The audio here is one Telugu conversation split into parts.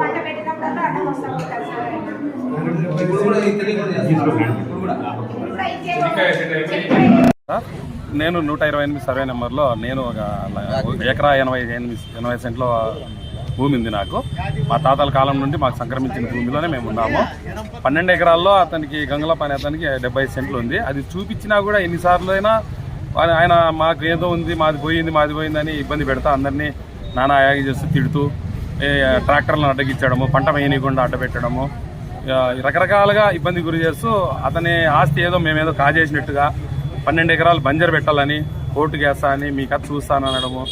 పంట పెట్టినప్పుడల్లా అడ్డం సార్. నేను నూట ఇరవై ఎనిమిది సర్వే నెంబర్లో నేను ఒక ఎకరా ఎనభై ఎనిమిది ఎనభై సెంట్ల భూమి ఉంది నాకు. మా తాతల కాలం నుండి మాకు సంక్రమించిన భూమిలోనే మేము ఉన్నాము. పన్నెండు ఎకరాల్లో అతనికి గంగల పని అతనికి డెబ్బై సెంట్లు ఉంది. అది చూపించినా కూడా ఎన్నిసార్లు అయినా ఆయన- మాకు ఏదో ఉంది మాది పోయింది మాది పోయిందని ఇబ్బంది పెడతా అందరినీ నానా యాగి చేస్తూ తిడుతూ ట్రాక్టర్లను అడ్డగించడము పంట వేయనీయకుండా అడ్డపెట్టడము రకరకాలుగా ఇబ్బంది గురి చేస్తూ అతని ఆస్తి ఏదో మేమేదో కాజేసినట్టుగా పన్నెండు ఎకరాలు బంజర్ పెట్టాలని కోర్టుకు వేస్తా అని మీ కథ చూస్తాను అనడము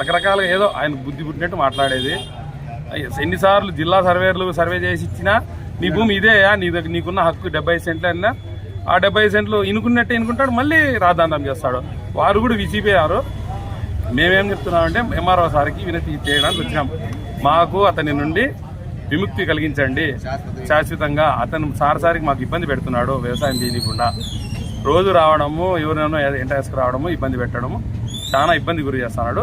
రకరకాలుగా ఏదో ఆయన బుద్ధి పుట్టినట్టు మాట్లాడేది. ఎన్నిసార్లు జిల్లా సర్వేర్లు సర్వే చేసి ఇచ్చినా నీ భూమి ఇదేయా నీ దగ్గర నీకున్న హక్కు డెబ్బై సెంట్లు అన్నా ఆ డెబ్బై సెంట్లు ఇనుకున్నట్టే ఇనుకుంటాడు మళ్ళీ రాద్దాంతం చేస్తాడు. వారు కూడా విసిపోయారు మేమేం చెప్తున్నామంటే ఎంఆర్ఓ సార్కి వినతి చేయడానికి వచ్చాం మాకు అతని నుండి విముక్తి కలిగించండి. శాశ్వతంగా అతను సారసారికి మాకు ఇబ్బంది పెడుతున్నాడు వ్యవసాయం చేయకుండా రోజు రావడము ఎవరినో ఎంట రావడము ఇబ్బంది పెట్టడము చాలా ఇబ్బంది గురి చేస్తున్నాడు.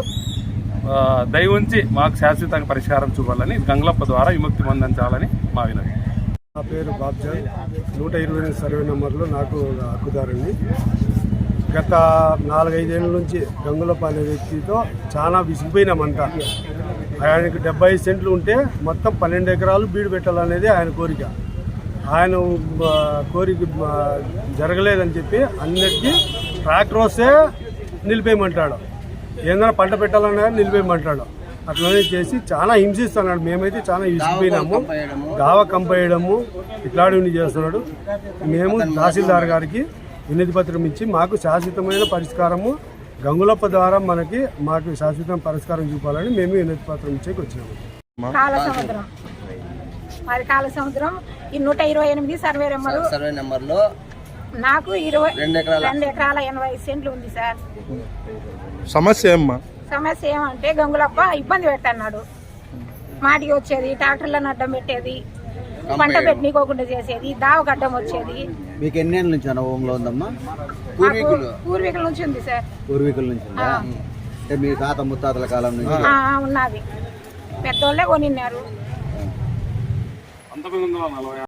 దయ ఉంచి మాకు శాశ్వతంగా పరిష్కారం చూపాలని గంగలప్ప ద్వారా విముక్తి పొందించాలని మా వినతి. నా పేరు బాబ్జాన్. నూట ఇరవై ఎనిమిది సర్వే నెంబర్లో నాకు హక్కుదారుని గత నాలుగైదేళ్ళ నుంచి గంగులప్ప అనే వ్యక్తితో చాలా విసిగిపోయినామంతా ఆయనకు డెబ్బై సెంట్లు ఉంటే మొత్తం పన్నెండు ఎకరాలు బీడు పెట్టాలనేది ఆయన కోరిక. ఆయన కోరిక జరగలేదని చెప్పి అందరికీ ట్రాక్టర్ వస్తే నిలిపేయమంటాడు. ఏదైనా పంట పెట్టాలన్నా నిలిపేయమంటాడు. అట్లనే చేసి చాలా హింసిస్తున్నాడు. మేమైతే చాలా విసిగిపోయినాము దావా కంపేయడము ఇట్లాంటివన్నీ చేస్తున్నాడు. మేము తహసీల్దార్ గారికి వినతి పత్రం ఇచ్చి మాకు శాశ్వతమైన పరిష్కారము గంగులప్ప ద్వారా మనకి మాకు శాశ్వతం పరిష్కారం చూపాలని మేము వినతి పత్రం ఇచ్చేకి వచ్చినాము. సముద్రం. మరి కాల సముద్రం ఈ నూట ఇరవై ఎనిమిది సర్వే నెంబరు. సర్వే నెంబర్లో నాకు ఇరవై రెండు ఎకరాల. రెండు ఎకరాల ఎనభై సెంట్లు ఉంది సార్. సమస్య ఏమ్మా? సమస్య ఏమంటే గంగులప్ప ఇబ్బంది పెడుతున్నాడు. మాటికి వచ్చేది ట్రాక్టర్లను అడ్డం పెట్టేది పంట పెట్టనీకోకుండా చేసేది దావకు అడ్డం వచ్చేది. మీకు ఎన్ని ఏళ్ళ నుంచి అనుభవంలో ఉందమ్మా? పూర్వీకులు? పూర్వీకుల నుంచి ఉంది సార్. పూర్వీకుల నుంచి ఉందా? అంటే మీ తాత ముత్తాతల కాలం నుంచి? ఆ, ఉన్నది. పెద్దోళ్ళే కొనిన్నారు.